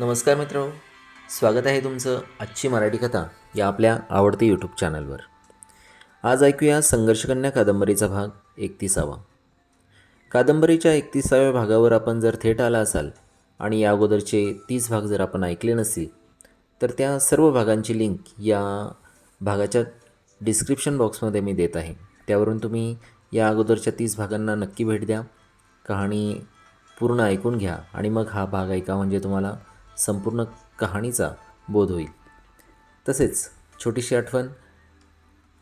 नमस्कार मित्र. स्वागत आहे तुमचं आजची मराठी कथा या आपल्या आवडते यूट्यूब चॅनलवर आज ऐकूया संघर्षकन्या कादंबरीचा भाग एकतीसावा. कादंबरीच्या एकतीसाव्या भागावर आपण जर थेट आला असाल आणि या अगोदरचे तीस भाग जर आपण ऐकले नसतील तर त्या सर्व भागांची लिंक या भागाच्या डिस्क्रिप्शन बॉक्समध्ये मी देत आहे. त्यावरून तुम्ही या अगोदरच्या तीस भागांना नक्की भेट द्या. कहाणी पूर्ण ऐकून घ्या आणि मग हा भाग ऐका म्हणजे तुम्हाला संपूर्ण कहाणीचा बोध होईल. तसेच छोटीशी आठवण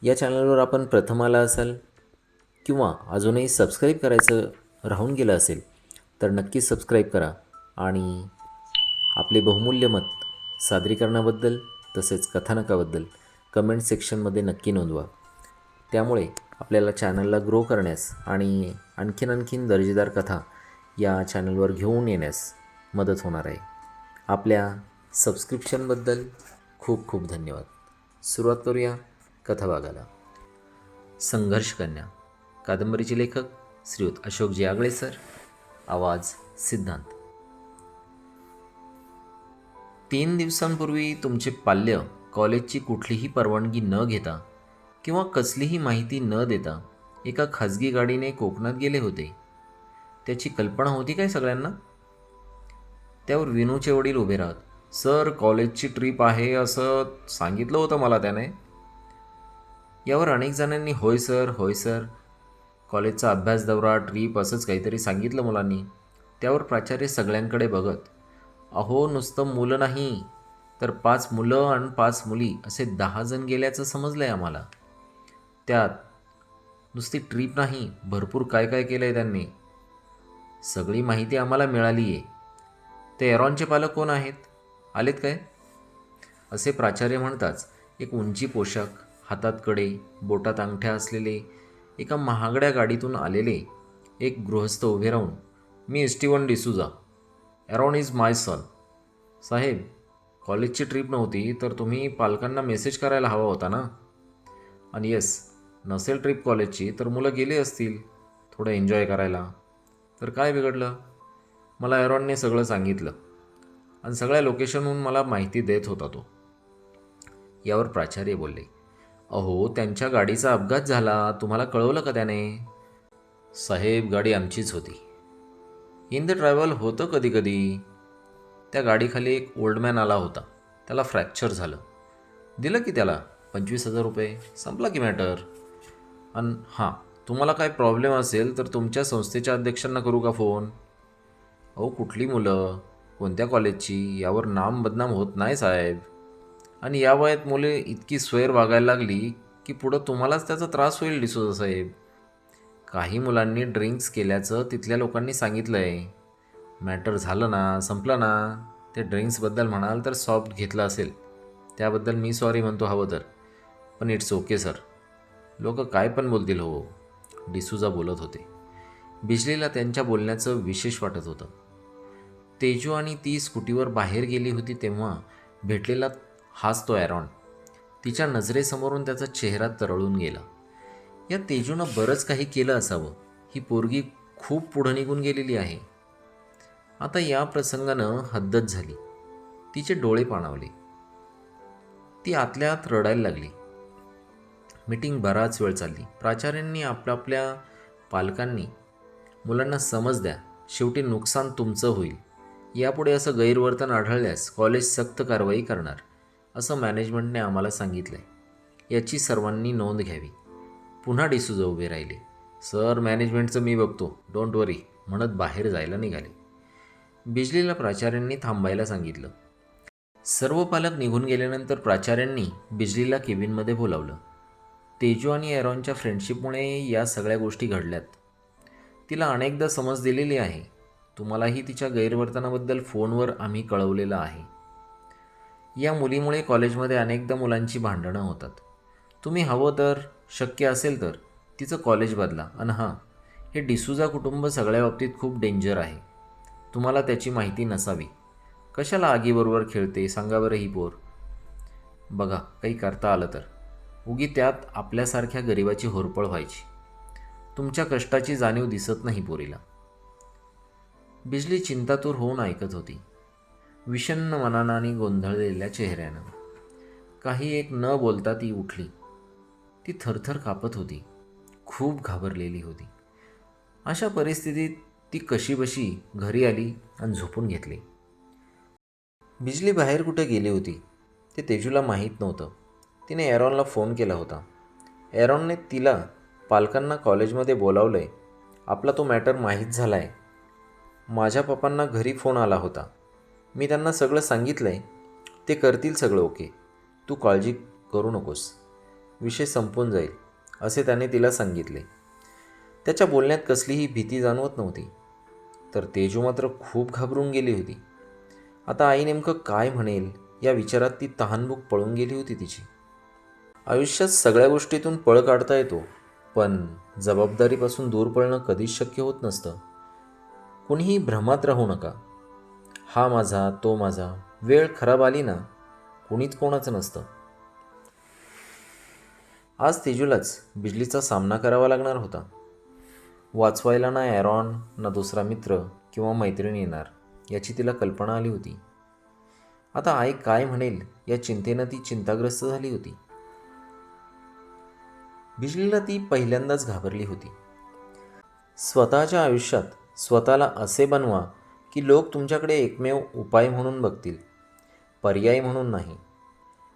या चॅनलवर आपण प्रथम आला असाल किंवा अजूनही सबस्क्राईब करायचं राहून गेलं असेल तर नक्की सबस्क्राईब करा आणि आपले बहुमूल्य मत सादरीकरणाबद्दल तसेच कथानकाबद्दल कमेंट सेक्शनमध्ये नक्की नोंदवा. त्यामुळे आपल्याला चॅनलला ग्रो करण्यास आणि आणखीन आणखीन दर्जेदार कथा या चॅनलवर घेऊन येण्यास मदत होणार आहे. आपल्या सबस्क्रिप्शनबद्दल खूप खूप धन्यवाद. सुरुवात करूया कथा भागाला संघर्ष कन्या कादंबरीचे लेखक श्रीयुत अशोकजी आगळे सर आवाज सिद्धांत. तीन दिवसांपूर्वी तुमचे पाल्य कॉलेजची कुठलीही परवानगी न घेता किंवा कसलीही माहिती न देता एका खाजगी गाडीने कोकणात गेले होते. त्याची कल्पना होती काय सगळ्यांना? त्यावर विनूचे वडील उभे राहत सर कॉलेजची ट्रीप आहे असं सांगितलं होतं मला त्याने. यावर अनेक जणांनी होय सर होय सर कॉलेजचा अभ्यास दौरा ट्रीप असंच काहीतरी सांगितलं मुलांनी. त्यावर प्राचार्य सगळ्यांकडे बघत अहो नुसतं मुलं नाही तर पाच मुलं आणि पाच मुली असे दहा जण गेल्याचं समजलं आहे आम्हाला. त्यात नुसती ट्रीप नाही भरपूर काय काय केलं आहे त्यांनी. सगळी माहिती आम्हाला मिळाली आहे ते एरॉनचे पालक कोण आहेत? आलेत काय? असे प्राचार्य म्हणताच एक उंची पोशाख हातात कडे बोटात अंगठ्या असलेले एका महागड्या गाडीतून आलेले एक गृहस्थ उभे राहून मी Steven D'Souza. Aaron is my son. साहेब कॉलेजची ट्रीप नव्हती तर तुम्ही पालकांना मेसेज करायला हवा होता ना? आणि येस नसेल ट्रीप कॉलेजची तर मुलं गेली असतील थोडं एन्जॉय करायला. तर काय बिघडलं? मला एरॉनने सगळं सांगितलं. आणि सगळ्या लोकेशनहून मला माहिती देत होता तो. यावर प्राचार्य बोलले अहो त्यांच्या गाडीचा अपघात झाला. तुम्हाला कळवलं का त्याने? साहेब गाडी आमचीच होती. इन द ट्रॅव्हल होतं कधी कधी त्या गाडीखाली एक ओल्ड मॅन आला होता. त्याला फ्रॅक्चर झालं. दिलं की त्याला? पंचवीस हजार रुपये. संपला की मॅटर. आणि हां तुम्हाला काय प्रॉब्लेम असेल तर तुमच्या संस्थेच्या अध्यक्षांना करू का फोन? अहो कुठली मुलं? कोणत्या कॉलेजची? यावर नाम बदनाम होत नाही साहेब. आणि या वयात मुले इतकी स्वैर वागायला लागली की पुढं तुम्हालाच त्याचा त्रास होईल डिसोजा साहेब. काही मुलांनी ड्रिंक्स केल्याचं तिथल्या लोकांनी सांगितलं आहे मॅटर झालं ना संपलं ना ते ड्रिंक्सबद्दल म्हणाल तर सॉफ्ट घेतलं असेल. त्याबद्दल मी सॉरी म्हणतो हवं तर. पण इट्स ओके सर. लोक काय पण बोलतील हो. डिसूजा बोलत होते. बिजलीला त्यांच्या बोलण्याचं विशेष वाटत होतं. तेजू आणि ती स्कूटीवर बाहेर गेली होती तेव्हा भेटलेला हाच तो ॲरॉन. तिच्या नजरेसमोरून त्याचा चेहरा तरळून गेला. या तेजूनं बरंच काही केलं असावं. ही पोरगी खूप पुढं निघून गेलेली आहे. आता या प्रसंगानं हद्दच झाली. तिचे डोळे पाणावले. ती आतल्या आत रडायला लागली. मीटिंग बराच वेळ चालली. प्राचार्यांनी आपल्या आपल्या पालकांनी मुलांना समज द्या. शेवटी नुकसान तुमचं होईल. यापुढे असं गैरवर्तन आढळल्यास कॉलेज सक्त कारवाई करणार असं मॅनेजमेंटने आम्हाला सांगितलं आहे याची सर्वांनी नोंद घ्यावी. पुन्हा डिसूजा उभे राहिले. सर मॅनेजमेंटचं मी बघतो. डोंट वरी म्हणत बाहेर जायला निघाले. बिजलीला प्राचार्यांनी थांबायला सांगितलं. सर्व पालक निघून गेल्यानंतर प्राचार्यांनी बिजलीला केबिनमध्ये बोलावलं. तेजू आणि एरॉनच्या फ्रेंडशिपमुळे या सगळ्या गोष्टी घडल्यात. तिला अनेकदा समज दिलेली आहे. तुम्हालाही तिच्या गैरवर्तनाबद्दल फोनवर आम्ही कळवलेलं आहे. या मुलीमुळे कॉलेजमध्ये अनेकदा मुलांची भांडणं होतात. तुम्ही हवं तर शक्य असेल तर तिचं कॉलेज बदला. आणि हां हे डिसूजा कुटुंब सगळ्या बाबतीत खूप डेंजर आहे. तुम्हाला त्याची माहिती नसावी. कशाला आगीबरोबर खेळते? सांगा बरं ही पोर. बघा काही करता आलं तर. उगी त्यात आपल्यासारख्या गरिबाची होरपळ व्हायची. तुमच्या कष्टाची जाणीव दिसत नाही पोरीला. बिजली चिंतातूर होऊन ऐकत होती. विषण्ण मनानं आणि गोंधळलेल्या चेहऱ्यानं. काही एक न बोलता ती उठली. ती थरथर कापत होती. खूप घाबरलेली होती. अशा परिस्थितीत ती कशीबशी घरी आली आणि झोपून घेतली. बिजली बाहेर कुठे गेली होती ते तेजूला माहीत नव्हतं. तिने एरॉनला फोन केला होता. एरॉनने तिला पालकांना कॉलेजमध्ये बोलावलं आहे आपला तो मॅटर माहीत झाला आहे माझ्या पप्पांना घरी फोन आला होता. मी त्यांना सगळं सांगितलं आहे ते करतील सगळं ओके. तू काळजी करू नकोस. विषय संपून जाईल असे त्याने तिला सांगितले. त्याच्या बोलण्यात कसलीही भीती जाणवत नव्हती. तर तेजू मात्र खूप घाबरून गेली होती. आता आई नेमकं काय म्हणेल या विचारात ती तहानभूक पळून गेली होती तिची. आयुष्यात सगळ्या गोष्टीतून पळ काढता येतो पण जबाबदारीपासून दूर पळणं कधीच शक्य होत नसतं. कुणीही भ्रमात राहू नका. हा माझा तो माझा वेळ खराब आली ना कुणीच कोणाचं नसतं. आज तेजूलाच बिजलीचा सामना करावा लागणार होता. वाचवायला ना ॲरॉन ना दुसरा मित्र किंवा मैत्रीण येणार याची तिला कल्पना आली होती. आता आई काय म्हणेल या चिंतेनं ती चिंताग्रस्त झाली होती. बिजलीला ती पहिल्यांदाच घाबरली होती. स्वतःच्या आयुष्यात स्वतःला असे बनवा की लोक तुमच्याकडे एकमेव उपाय म्हणून बघतील पर्याय म्हणून नाही.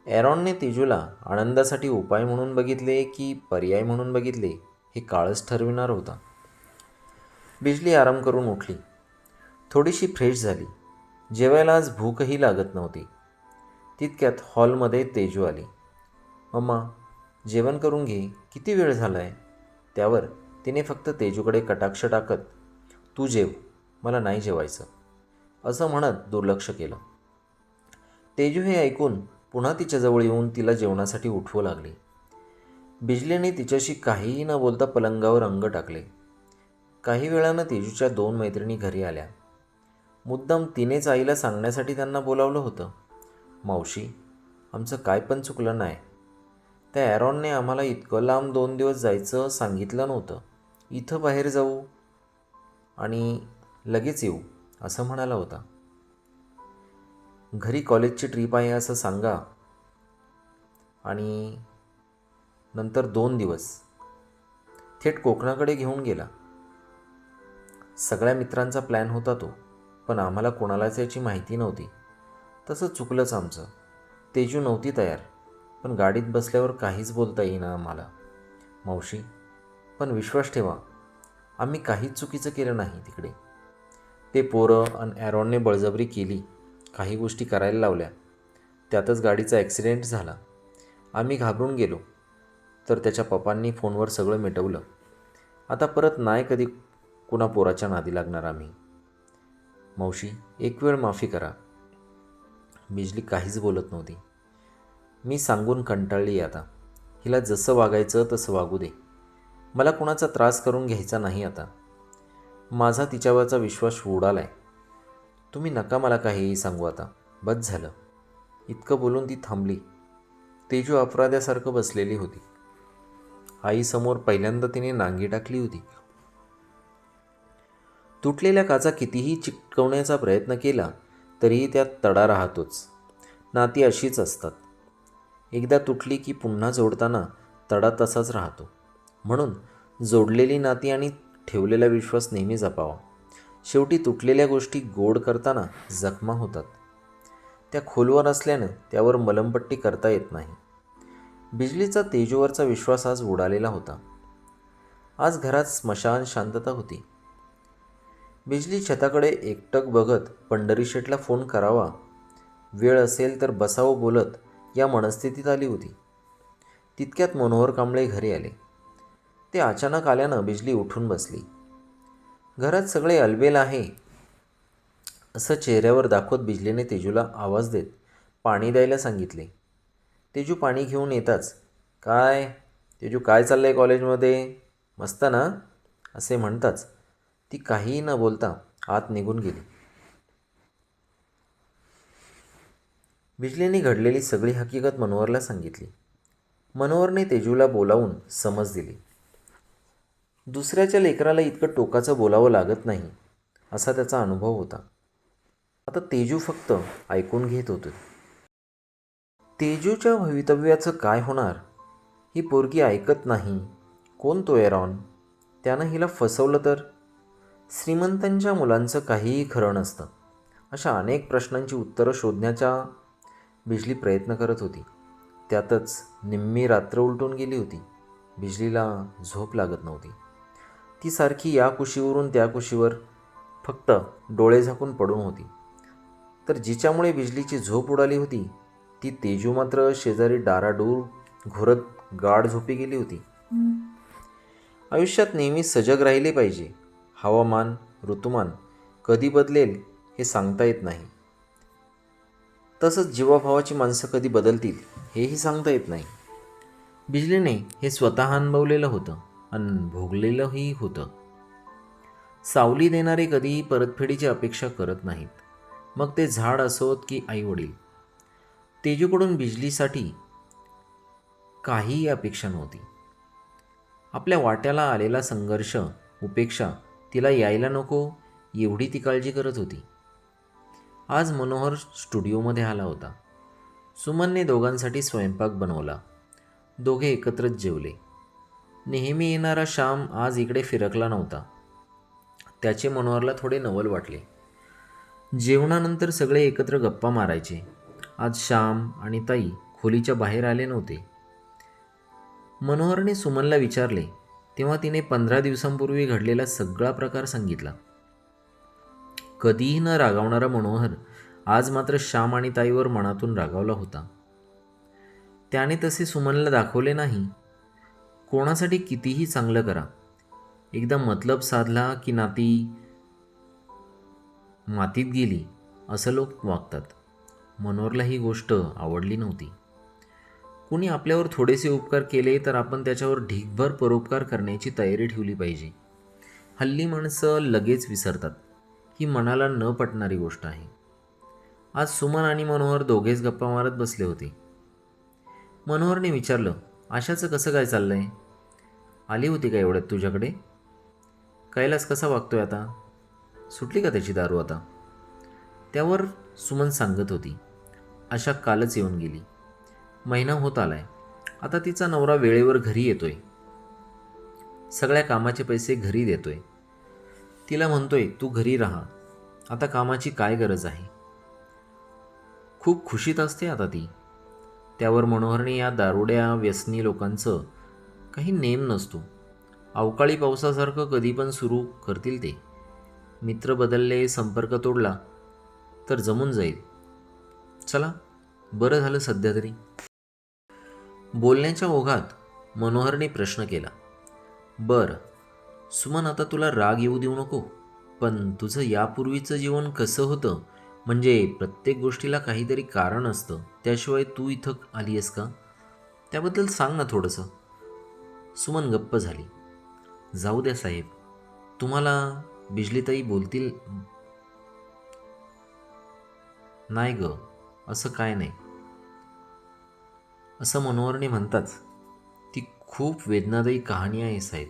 ॲरॉनने तेजूला आनंदासाठी उपाय म्हणून बघितले की पर्याय म्हणून बघितले हे काळच ठरविणार होता. बिजली आराम करून उठली. थोडीशी फ्रेश झाली. जेवायला आज भूकही लागत नव्हती. तितक्यात हॉलमध्ये तेजू आली. मम्मा जेवण करून घे. किती वेळ झाला आहे त्यावर तिने फक्त तेजूकडे कटाक्ष टाकत तू जेव मला नाही जेवायचं. असं म्हणत दुर्लक्ष केलं. तेजू हे ऐकून पुन्हा तिच्याजवळ येऊन तिला जेवणासाठी उठवू लागली. बिजलीने तिच्याशी काहीही न बोलता पलंगावर अंग टाकले. काही वेळानं तेजूच्या दोन मैत्रिणी घरी आल्या. मुद्दाम तिनेच आईला सांगण्यासाठी त्यांना बोलावलं होतं. मावशी आमचं काय पण चुकलं नाही. त्या ॲरॉनने आम्हाला इतकं लांब दोन दिवस जायचं सांगितलं नव्हतं. इथं बाहेर जाऊ आणि लगेच येऊ असं म्हणाला होता. घरी कॉलेजची ट्रीप आहे असं सांगा. आणि नंतर दोन दिवस. थेट कोकणाकडे घेऊन गेला. सगळ्या मित्रांचा प्लॅन होता तो पण आम्हाला कोणालाच याची माहिती नव्हती. तसं चुकलंच आमचं. तेजू नव्हती तयार पण गाडीत बसल्यावर काहीच बोलता येईना आम्हाला. मावशी पण विश्वास ठेवा आम्ही काहीच चुकीचं केलं नाही तिकडे. ते पोरं आणि ॲरॉनने बळजबरी केली. काही गोष्टी करायला लावल्या. त्यातच गाडीचा ॲक्सिडेंट झाला. आम्ही घाबरून गेलो. तर त्याच्या पप्पांनी फोनवर सगळं मिटवलं. आता परत नाही कधी कुणा पोराच्या नादी लागणार आम्ही. मावशी एक वेळ माफी करा. बिजली काहीच बोलत नव्हती. मी सांगून कंटाळली आता. हिला जसं वागायचं तसं वागू दे. मला कुणाचा त्रास करून घ्यायचा नाही आता. माझा तिच्यावरचा विश्वास उडाला आहे तुम्ही नका मला काहीही सांगू आता. बस झालं. इतकं बोलून ती थांबली. तेजू अपराध्यासारखं बसलेली होती. आईसमोर पहिल्यांदा तिने नांगी टाकली होती. तुटलेल्या काचा कितीही चिटकवण्याचा प्रयत्न केला तरीही त्यात तडा राहतोच. नाती अशीच असतात. एकदा तुटली की पुन्हा जोडताना तडा तसाच राहतो. म्हणून जोडलेली नाती आणि ठेवलेला विश्वास नेहमी जपावा. शेवटी तुटलेल्या गोष्टी गोड करताना जखमा होतात. त्या खोलवर असल्यानं त्यावर मलमपट्टी करता येत नाही. बिजलीचा तेजूवरचा विश्वास आज उडालेला होता. आज घरात स्मशान शांतता होती. बिजली छताकडे एकटक बघत पंढरी शेठला फोन करावा. वेळ असेल तर बसावं बोलत या मनस्थितीत आली होती. तितक्यात मनोहर कांबळे घरी आले. ते अचानक आल्यानं बिजली उठून बसली. घरात सगळे अलबेल आहे. असं चेहऱ्यावर दाखवत बिजलीने तेजूला आवाज देत पाणी द्यायला सांगितले. तेजू पाणी घेऊन येताच. काय? तेजू काय चाललं आहे कॉलेजमध्ये? मस्त ना? असे म्हणताच ती काहीही न बोलता आत निघून गेली. बिजलीने घडलेली सगळी हकीकत मनोहरला सांगितली. मनोहरने तेजूला बोलावून समज दिली. दुसऱ्याच्या लेकराला इतकं टोकाचं बोलावं लागत नाही असा त्याचा अनुभव होता. आता तेजू फक्त ऐकून घेत होते. तेजूच्या भवितव्याचं काय होणार? ही पोरगी ऐकत नाही. कोण तो एरॉन? त्यानं हिला फसवलं तर? श्रीमंतांच्या मुलांचं काहीही खरं नसतं अशा अनेक प्रश्नांची उत्तरं शोधण्याचा बिजली प्रयत्न करत होती. त्यातच निम्मी रात्र उलटून गेली होती. बिजलीला झोप लागत नव्हती. ती सारखी या कुशीवरून त्या कुशीवर फक्त डोळे झाकून पडून होती. तर जिच्यामुळे बिजलीची झोप उडाली होती ती तेजू मात्र शेजारी डाराडूर घोरत गाढ झोपी गेली होती. आयुष्यात नेहमी सजग राहिले पाहिजे. हवामान ऋतुमान कधी बदलेल हे सांगता येत नाही. तसंच जीवाभावाची माणसं कधी बदलतील हेही सांगता येत नाही. बिजलीने हे स्वतः अनुभवलेलं होतं. आणि भोगलेलंही होतं. सावली देणारे कधीही परतफेडीची अपेक्षा करत नाहीत. मग ते झाड असोत की आईवडील? तेजूकडून बिजलीसाठी काहीही अपेक्षा नव्हती. आपल्या वाट्याला आलेला संघर्ष उपेक्षा तिला यायला नको एवढी ती काळजी करत होती. आज मनोहर स्टुडिओमध्ये आला होता. सुमनने दोघांसाठी स्वयंपाक बनवला. दोघे एकत्रच जेवले. नेहमी येणारा श्याम आज इकडे फिरकला नव्हता. त्याचे मनोहरला थोडे नवल वाटले. जेवणानंतर सगळे एकत्र गप्पा मारायचे. आज श्याम आणि ताई खोलीच्या बाहेर आले नव्हते. मनोहरने सुमनला विचारले तेव्हा तिने पंधरा दिवसांपूर्वी घडलेला सगळा प्रकार सांगितला. कधीही न रागावणारा मनोहर आज मात्र श्याम आणि ताईवर मनातून रागावला होता. त्याने तसे सुमनला दाखवले नाही कोणासाठी कितीही चांगलं करा. एकदा मतलब साधला की नाती मातीत गेली असं लोक वागतात. मनोहरला ही गोष्ट आवडली नव्हती. कुणी आपल्यावर थोडेसे उपकार केले तर आपण त्याच्यावर ढीकभर परोपकार करण्याची तयारी ठेवली पाहिजे. हल्ली माणसं लगेच विसरतात. ही मनाला न पटणारी गोष्ट आहे. आज सुमन आणि मनोहर दोघेच गप्पा मारत बसले होते. मनोहरने विचारलं आशाचं कसं काय चाललं आहे आली होती का एवढ्यात तुझ्याकडे? कैलास कसा वागतोय आता? सुटली का त्याची दारू आता? त्यावर सुमन सांगत होती. अशा कालच येऊन गेली. महिना होत आलाय. आता तिचा नवरा वेळेवर घरी येतोय. सगळ्या कामाचे पैसे घरी देतोय. तिला म्हणतोय तू घरी राहा. आता कामाची काय गरज आहे? खूप खुशीत असते आता ती. त्यावर मनोहरने या दारुड्या व्यसनी लोकांचं काही नेम नसतो. अवकाळी पावसासारखं कधी पण सुरू करतील ते. मित्र बदलले संपर्क तोडला तर जमून जाईल. चला बरं झालं सध्या तरी. बोलण्याच्या ओघात मनोहरने प्रश्न केला. बरं सुमन आता तुला राग येऊ देऊ नको. पण तुझं यापूर्वीचं जीवन कसं होतं? म्हणजे प्रत्येक गोष्टीला काहीतरी कारण असतं. त्याशिवाय तू इथं आली आहेस का? त्याबद्दल सांग ना थोडंसं. सुमन गप्प झाली. जाऊ द्या साहेब तुम्हाला बिजलीताई बोलतील. नाही ग असं काय नाही. असं मनोहरने म्हणताच ती खूप वेदनादायी कहाणी आहे साहेब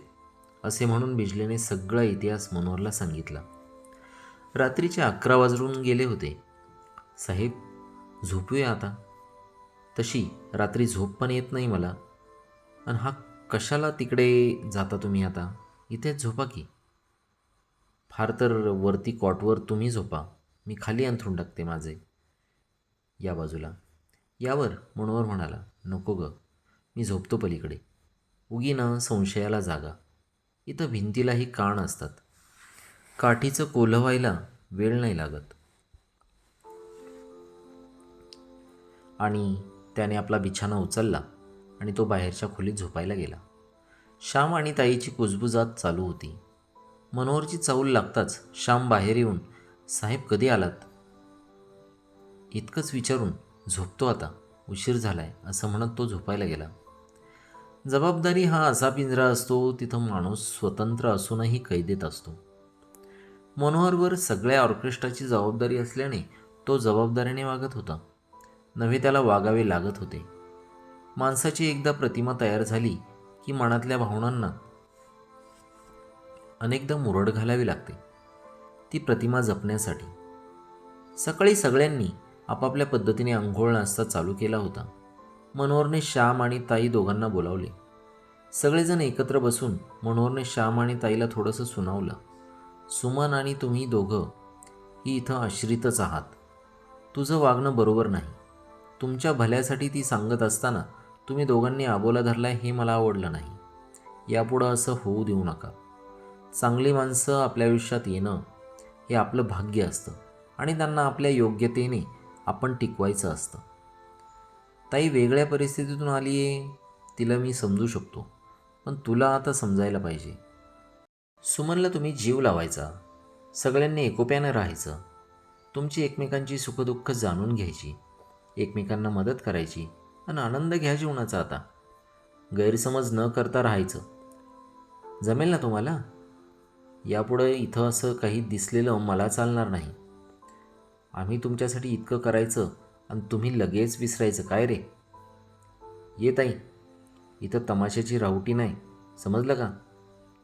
असे म्हणून बिजलीने सगळा इतिहास मनोहरला सांगितला. रात्रीचे अकरा वाजून गेले होते. साहेब झोपूया आता. तशी रात्री झोप पण येत नाही मला. आणि हा कशाला तिकडे जाता तुम्ही आता? इथेच झोपा की. फार तर वरती कॉटवर तुम्ही झोपा. मी खाली अंथरून टाकते माझे. या बाजूला. यावर मनोहर म्हणाला नको ग. मी झोपतो पलीकडे. उगी ना संशयाला जागा. इथं भिंतीलाही कान असतात. काठीचं कोल्हवायला वेळ नाही लागत. आणि त्याने आपला बिछाना उचलला. आणि तो बाहेरच्या खोलीत झोपायला गेला. श्याम आणि ताईची कुजबुजात चालू होती. मनोहरची चाऊल लागताच श्याम बाहेर येऊन साहेब कधी आलात? इतकंच विचारून झोपतो आता उशीर झालाय असं म्हणत तो झोपायला गेला. जबाबदारी हा असा पिंजरा असतो तिथं माणूस स्वतंत्र असूनही कैदेत असतो. मनोहरवर सगळ्या ऑर्केस्ट्राची जबाबदारी असल्याने तो जबाबदारीने वागत होता. नव्हे त्याला वागावे लागत होते. माणसाची एकदा प्रतिमा तयार झाली की मनातल्या भावनांना अनेकदा मुरड घालावी लागते. ती प्रतिमा जपण्यासाठी. सकाळी सगळ्यांनी आपापल्या पद्धतीने आंघोळ नाश्ता चालू केला होता. मनोहरने श्याम आणि ताई दोघांना बोलावले. सगळेजण एकत्र बसून मनोहरने श्याम आणि ताईला थोडंसं सुनावलं. सुमन आणि तुम्ही दोघं ही इथं आश्रितच आहात. तुझं वागणं बरोबर नाही. तुमच्या भल्यासाठी ती सांगत असताना तुम्ही दोघांनी आबोला धरलाय हे मला आवडलं नाही. यापुढं असं होऊ देऊ नका. चांगली माणसं आपल्या आयुष्यात येणं हे आपलं भाग्य असतं आणि त्यांना आपल्या योग्यतेने आपण टिकवायचं असतं. ताई वेगळ्या परिस्थितीतून आली आहे तिला मी समजू शकतो पण तुला आता समजायला पाहिजे. सुमनला तुम्ही जीव लावायचा सगळ्यांनी एकोप्यानं राहायचं तुमची एकमेकांची सुखदुःख जाणून घ्यायची एकमेकांना मदत करायची आणि आनंद घ्या जीवनाचा आता. गैरसमज न करता राहायचं. जमेल ना तुम्हाला? यापुढे इथं असं काही दिसलेलं मला चालणार नाही. आम्ही तुमच्यासाठी इतकं करायचं आणि तुम्ही लगेच विसरायचं काय रे? येत आई इथं तमाशाची राहुटी नाही. समजलं का?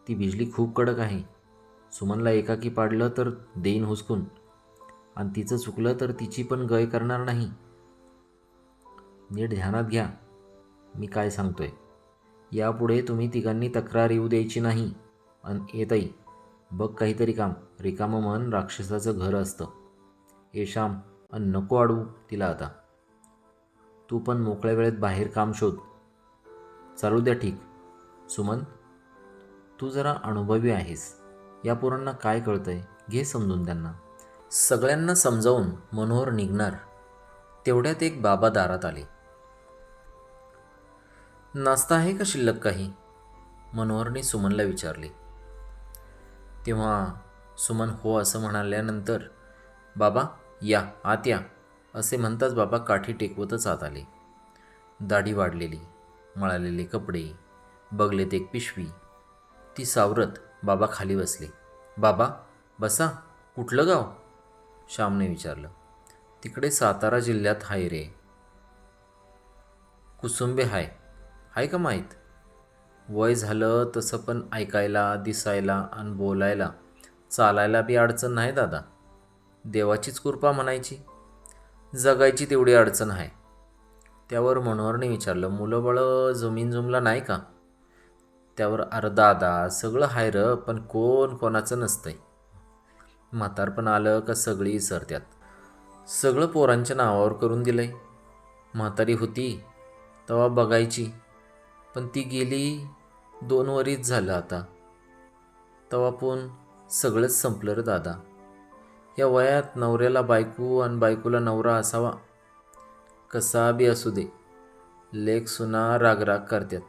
ती बिजली खूप कडक आहे. सुमनला एकाकी पाडलं तर देईन हुसकून. आणि तिचं चुकलं तर तिची पण गय करणार नाही. नीट ध्यानात घ्या. मी काय सांगतो आहे यापुढे तुम्ही तिघांनी तक्रार येऊ द्यायची नाही. अन येतही बघ काहीतरी काम. रिकामं मन राक्षसाचं घर असतं. ये श्याम आणि नको अडवू तिला आता. तू पण मोकळ्या वेळेत बाहेर काम शोध. चालू द्या ठीक. सुमन तू जरा अनुभवी आहेस. या पोरांना काय कळतंय? घे समजून त्यांना. सगळ्यांना समजावून मनोहर निघणार. तेवढ्यात एक बाबा दारात आले. नाश्ता आहे का शिल्लक काही? मनोहरने सुमनला विचारले. तेव्हा सुमन हो असं म्हणाल्यानंतर बाबा या आत या असे म्हणताच बाबा काठी टेकवतच आत आले. दाढी वाढलेली मळालेले कपडे बगलेत एक पिशवी. ती सावरत बाबा खाली बसले. बाबा बसा कुठलं गाव? श्यामने विचारलं. तिकडे सातारा जिल्ह्यात हाय रे. कुसुंबे हाय आहे का माहीत? वय झालं तसं पण ऐकायला दिसायला आणि बोलायला चालायला बी अडचण नाही दादा. देवाचीच कृपा म्हणायची. जगायची तेवढी अडचण आहे. त्यावर मनोहरने विचारलं मुलं बळं जमीन जुमला नाही का? त्यावर अर्धा दादा सगळं हाय र पण कोण कोणाचं नसतंय. म्हातारपण आलं का सगळी विसरत्यात. सगळं पोरांच्या नावावर करून दिलंय. म्हातारी होती तेव्हा बघायची. पण ती गेली दोन वरीच झालं आता. तवापून सगळंच संपलं रे दादा. या वयात नवऱ्याला बायको आणि बायकोला नवरा असावा. कसा बी असू दे. लेख सुना रागराग करतात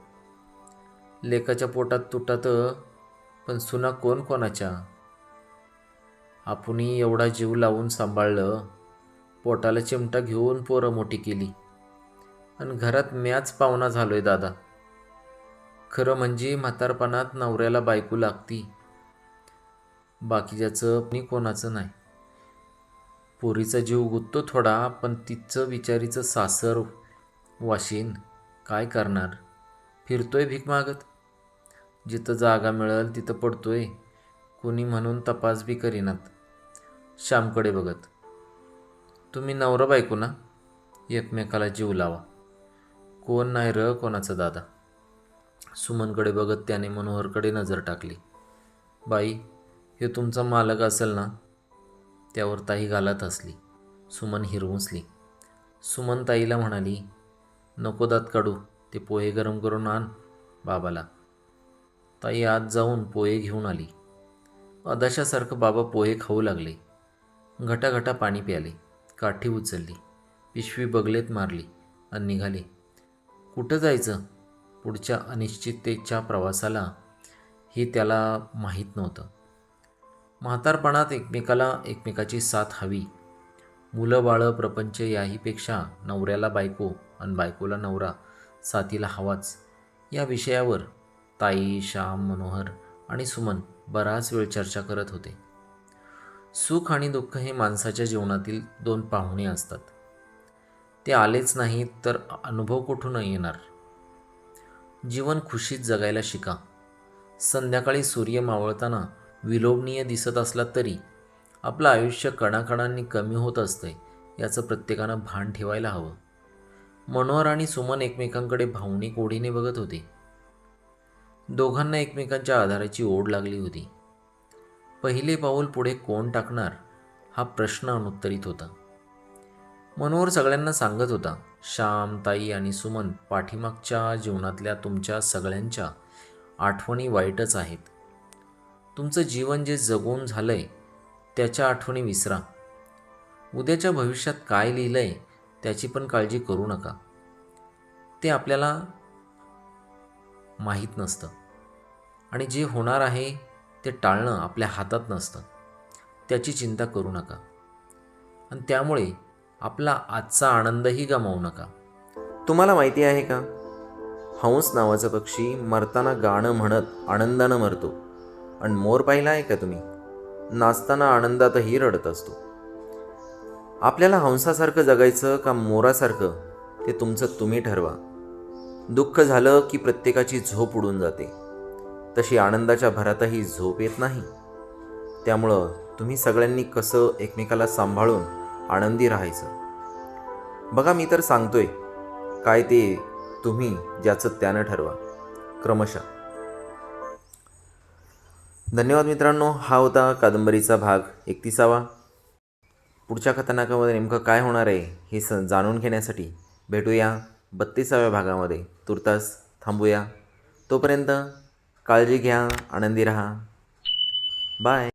लेकाच्या पोटात तुटात पण सुना कोण कोणाच्या? आपणही एवढा जीव लावून सांभाळलं पोटाला चिमटा घेऊन पोरं मोठी केली. आणि घरात म्याच पाहुणा झालोय दादा. खरं म्हणजे म्हातारपणात नवऱ्याला बायको लागती. बाकीच्याचं मी कोणाचं नाही. पोरीचा जीव गुत्तो थोडा पण तिचं विचारीचं सासर वाशीन काय करणार? फिरतोय भीक मागत? जिथं जागा मिळेल तिथं पडतोय. कोणी म्हणून तपास बी करीनात. श्यामकडे बघत. तुम्ही नवरा बायको ना? एकमेकाला जीव लावा. कोण नाही र कोणाचा दादा? सुमनकडे बघत त्याने मनोहरकडे नजर टाकली. बाई हे तुमचा मालक असेल ना? त्यावर ताई घालत असली सुमन हिरवुसली. सुमन ताईला म्हणाली नको दात काढू ते पोहे गरम करून आण बाबाला. ताई आत जाऊन पोहे घेऊन आली. अदाशासारखं बाबा पोहे खाऊ लागले. घटाघटा पाणी प्याले. काठी उचलली. पिशवी बगलेत मारली आणि निघाले. कुठं जायचं? पुढच्या अनिश्चिततेच्या प्रवासाला हे त्याला माहीत नव्हतं. म्हातारपणात एकमेकाला एकमेकाची साथ हवी. मुलं बाळं प्रपंच याहीपेक्षा नवऱ्याला बायको आणि बायकोला नवरा साथीला हवाच. या विषयावर ताई श्याम मनोहर आणि सुमन बराच वेळ चर्चा करत होते. सुख आणि दुःख हे माणसाच्या जीवनातील दोन पाहुणे असतात. ते आलेच नाहीत तर अनुभव कुठून येणार? जीवन खुशीत जगायला शिका. संध्याकाळी सूर्य मावळताना विलोभनीय दिसत असला तरी आपलं आयुष्य कणाकणांनी कमी होत असतंय याचं प्रत्येकानं भान ठेवायला हवं. मनोहर आणि सुमन एकमेकांकडे भावनिक ओढीने बघत होते. दोघांना एकमेकांच्या आधाराची ओढ लागली होती. पहिले पाऊल पुढे कोण टाकणार हा प्रश्न अनुत्तरित होता. मनोहर सगळ्यांना सांगत होता श्याम ताई आणि सुमन पाठीमागच्या जीवनातल्या तुमच्या सगळ्यांच्या आठवणी वाईटच आहेत. तुमचं जीवन जे जगून झालं आहे त्याच्या आठवणी विसरा. उद्याच्या भविष्यात काय लिहिलं आहे त्याची पण काळजी करू नका. ते आपल्याला माहीत नसतं. आणि जे होणार आहे ते टाळणं आपल्या हातात नसतं. त्याची चिंता करू नका. आणि त्यामुळे आपला आजचा आनंदही गमावू नका. तुम्हाला माहिती आहे का? हंस नावाचा पक्षी मरताना गाणं म्हणत आनंदानं मरतो. आणि मोर पाहिला आहे का तुम्ही? नाचताना आनंदातही रडत असतो. आपल्याला हंसासारखं जगायचं का मोरासारखं ते तुमचं तुम्ही ठरवा. दुःख झालं की प्रत्येकाची झोप उडून जाते. तशी आनंदाच्या भरातही झोप येत नाही. त्यामुळं तुम्ही सगळ्यांनी कसं एकमेकाला सांभाळून आनंदी राहायचं. बघा मी तर सांगतोय काय ते तुम्ही ज्याचं त्यानं ठरवा क्रमशः. धन्यवाद मित्रांनो हा होता कादंबरीचा भाग एकतीसावा. पुढच्या कथानकामध्ये नेमकं काय होणार आहे हे स जाणून घेण्यासाठी भेटूया बत्तीसाव्या भागामध्ये. तुर्तास थांबूया. तोपर्यंत काळजी घ्या आनंदी रहा. बाय.